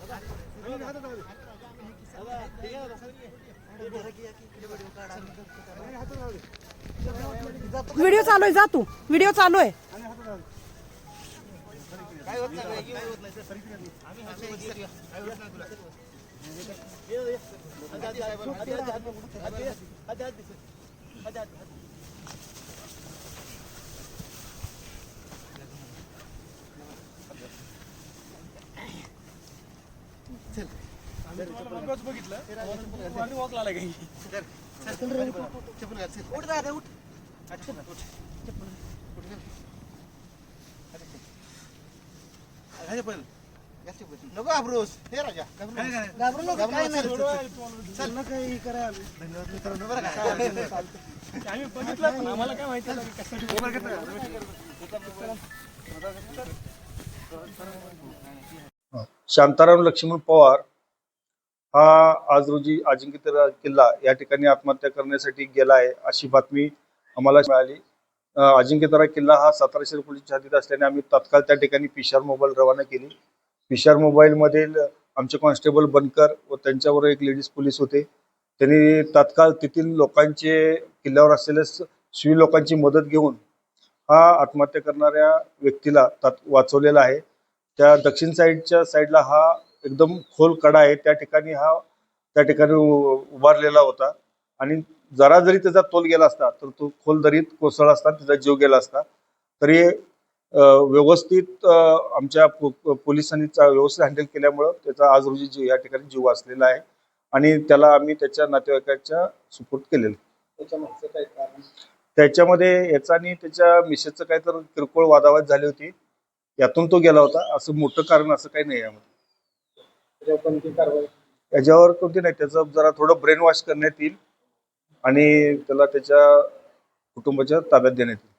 Mobile video चालू आहे जा तू. व्हिडिओ चालू आहे नको आब्रोस हे राजा घाबरू नको काय नाही चल ना काही करा धन्यवाद मित्रांनो बरं का आम्ही बघितलं आम्हाला काय माहिती शांताराम लक्ष्मण पवार हा आज रोजी अजिंक्य किल्ला या ठिकाणी आत्महत्या करण्यासाठी गेला आहे अशी बातमी आम्हाला मिळाली. अजिंक्यतारा किल्ला हा सातारा शहर पोलीस हद्दीत असल्याने आम्ही तात्काळ त्या ठिकाणी पिशार मोबाईल रवाना केली. पिशार मोबाईलमधील आमचे कॉन्स्टेबल बनकर व त्यांच्यावर एक लेडीज पोलीस होते. त्यांनी तात्काळ तेथील लोकांचे किल्ल्यावर असलेल्या स्वी शिवी लोकांची मदत घेऊन हा आत्महत्या करणाऱ्या व्यक्तीला तात वाचवलेला आहे. त्या दक्षिण साईडच्या साईडला हा एकदम खोल कडा आहे. त्या ठिकाणी हा त्या ठिकाणी उभारलेला होता. आणि जरा जरी त्याचा तोल गेला असता तर तो खोल दरीत कोसळला असता त्याचा जीव गेला असता. तरी व्यवस्थित आमच्या पोलिसांनी चा- व्यवस्थित हँडल केल्यामुळं त्याचा आज रोजी जीव या ठिकाणी जीव वाचलेला आहे. आणि त्याला आम्ही त्याच्या नातेवाईकाच्या सुपूर्द केलेलं. त्याच्यामध्ये याचा आणि त्याच्या मिसेसचं काय तर किरकोळ वादावाद झाली होती. यातून तो गेला होता. असं मोठं कारण असं काही नाही यामध्ये. याच्यावर कोणती नाही. त्याचं जरा थोडं ब्रेन वॉश करण्यात येईल आणि त्याला त्याच्या कुटुंबाच्या ताब्यात देण्यात येईल.